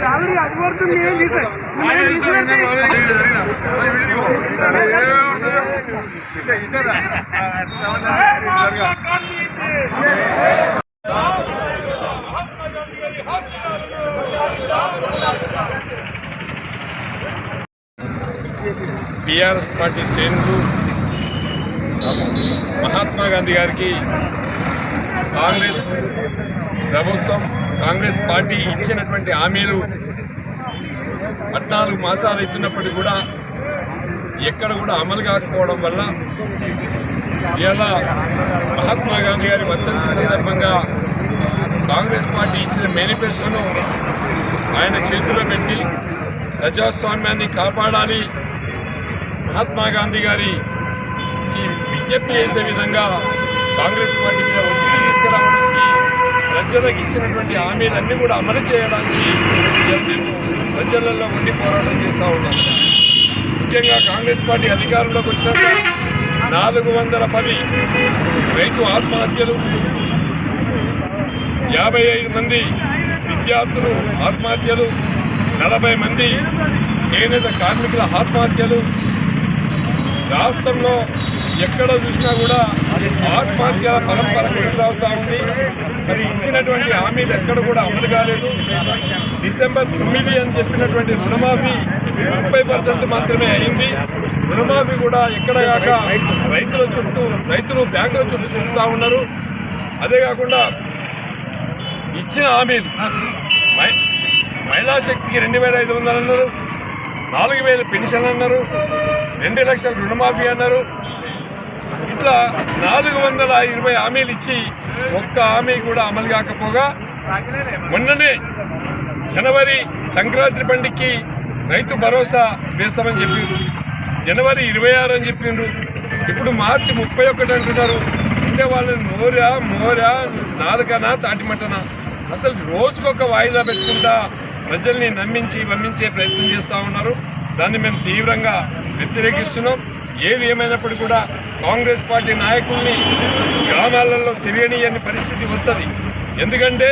రాదు అది పడుతుంది నేను తీసాను నేను తీసినట్టు బీఆర్ఎస్ పార్టీ శ్రేణులు మహాత్మా గాంధీ గారికి కాంగ్రెస్ ప్రభుత్వం కాంగ్రెస్ పార్టీ ఇచ్చినటువంటి హామీలు పద్నాలుగు మాసాలు అవుతున్నప్పటికీ కూడా ఎక్కడ కూడా అమలు కాకపోవడం వల్ల ఇలా మహాత్మా గాంధీ గారి వర్ధంతి సందర్భంగా కాంగ్రెస్ పార్టీ ఇచ్చిన మేనిఫెస్టోను ఆయన చేతిలో పెట్టి ప్రజాస్వామ్యాన్ని కాపాడాలి. మహాత్మా గాంధీ గారి ఈ విజ్ఞప్తి చేసే విధంగా కాంగ్రెస్ పార్టీ మీద ఒత్తిడి తీసుకురావడానికి ప్రజలకు ఇచ్చినటువంటి హామీలన్నీ కూడా అమలు చేయడానికి మేము ప్రజలలో ఉండి పోరాటం చేస్తూ ఉన్నాం. ముఖ్యంగా కాంగ్రెస్ పార్టీ అధికారంలోకి వచ్చినాక నాలుగు వందల పది రైతు ఆత్మహత్యలు యాభై ఐదు మంది విద్యార్థులు ఆత్మహత్యలు నలభై మంది చేనేత కార్మికుల ఆత్మహత్యలు రాష్ట్రంలో ఎక్కడ చూసినా కూడా ఆత్మహత్యల పరంపర కొనసాగుతూ ఉంది. మరి ఇచ్చినటువంటి హామీలు ఎక్కడ కూడా అమలు కాలేదు. డిసెంబర్ తొమ్మిది అని చెప్పినటువంటి రుణమాఫీ ముప్పై పర్సెంట్ మాత్రమే అయింది. రుణమాఫీ కూడా ఎక్కడ కాక రైతుల చుట్టూ రైతులు బ్యాంకుల చుట్టూ తిరుగుతూ ఉన్నారు. అదే కాకుండా ఇచ్చిన హామీలు మహిళా శక్తికి రెండు వేల ఐదు వందలు అన్నారు. నాలుగు వేల పెన్షన్ అన్నారు రెండు లక్షల రుణమాఫీ అన్నారు. ఇట్లా నాలుగు వందల ఇరవై హామీలు ఇచ్చి ఒక్క హామీ కూడా అమలు కాకపోగా మొన్ననే జనవరి సంక్రాంతి పండుగకి రైతు భరోసా వేస్తామని చెప్పిండ్రు జనవరి ఇరవై ఆరు అని చెప్పిండ్రు ఇప్పుడు మార్చి ముప్పై ఒకటి అంటున్నారు. అంటే వాళ్ళు నోరా మోరా నాలుగనా తాటిమటనా అసలు రోజుకొక వాయిదా పెట్టుకుంటా ప్రజల్ని నమ్మించి పంపించే ప్రయత్నం చేస్తూ ఉన్నారు. దాన్ని మేము తీవ్రంగా వ్యతిరేకిస్తున్నాం. ఏది ఏమైనప్పటికీ కూడా కాంగ్రెస్ పార్టీ నాయకుల్ని గ్రామాలలో తెలియనియని పరిస్థితి వస్తుంది. ఎందుకంటే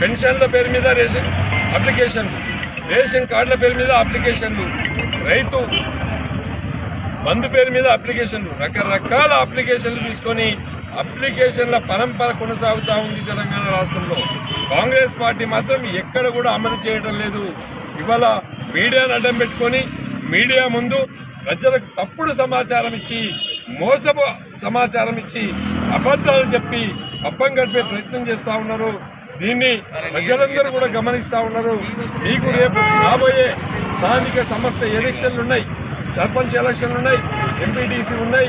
పెన్షన్ల పేరు మీద రేషన్ అప్లికేషన్లు రేషన్ కార్డుల పేరు మీద అప్లికేషన్లు రైతు బంధు పేరు మీద అప్లికేషన్లు రకరకాల అప్లికేషన్లు తీసుకొని అప్లికేషన్ల పరంపర కొనసాగుతూ ఉంది తెలంగాణ రాష్ట్రంలో. కాంగ్రెస్ పార్టీ మాత్రం ఎక్కడ కూడా అమలు చేయడం లేదు. ఇవాళ మీడియాను అడ్డం పెట్టుకొని మీడియా ముందు ప్రజలకు తప్పుడు సమాచారం ఇచ్చి మోసపు సమాచారం ఇచ్చి అబద్ధాలు చెప్పి అప్పం గడిపే ప్రయత్నం చేస్తూ ఉన్నారు. దీన్ని ప్రజలందరూ కూడా గమనిస్తూ ఉన్నారు. మీకు రేపు రాబోయే స్థానిక సంస్థ ఎలక్షన్లు ఉన్నాయి. సర్పంచ్ ఎలక్షన్లు ఉన్నాయి ఎంపీటీసీ ఉన్నాయి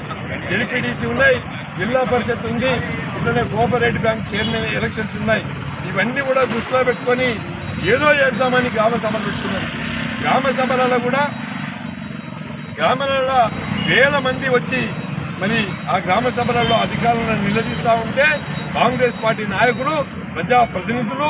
జెడ్పీటీసీ ఉన్నాయి జిల్లా పరిషత్ ఉంది ఇట్లనే కోఆపరేటివ్ బ్యాంక్ చైర్మన్ ఎలక్షన్స్ ఉన్నాయి. ఇవన్నీ కూడా దృష్టిలో పెట్టుకొని ఏదో చేద్దామని గ్రామ సభలు పెట్టుకున్నారు గ్రామ సభలలో కూడా గ్రామాలలో వేల మంది వచ్చి మరి ఆ గ్రామ సభలలో అధికారులను నిలదీస్తూ ఉంటే కాంగ్రెస్ పార్టీ నాయకులు ప్రజాప్రతినిధులు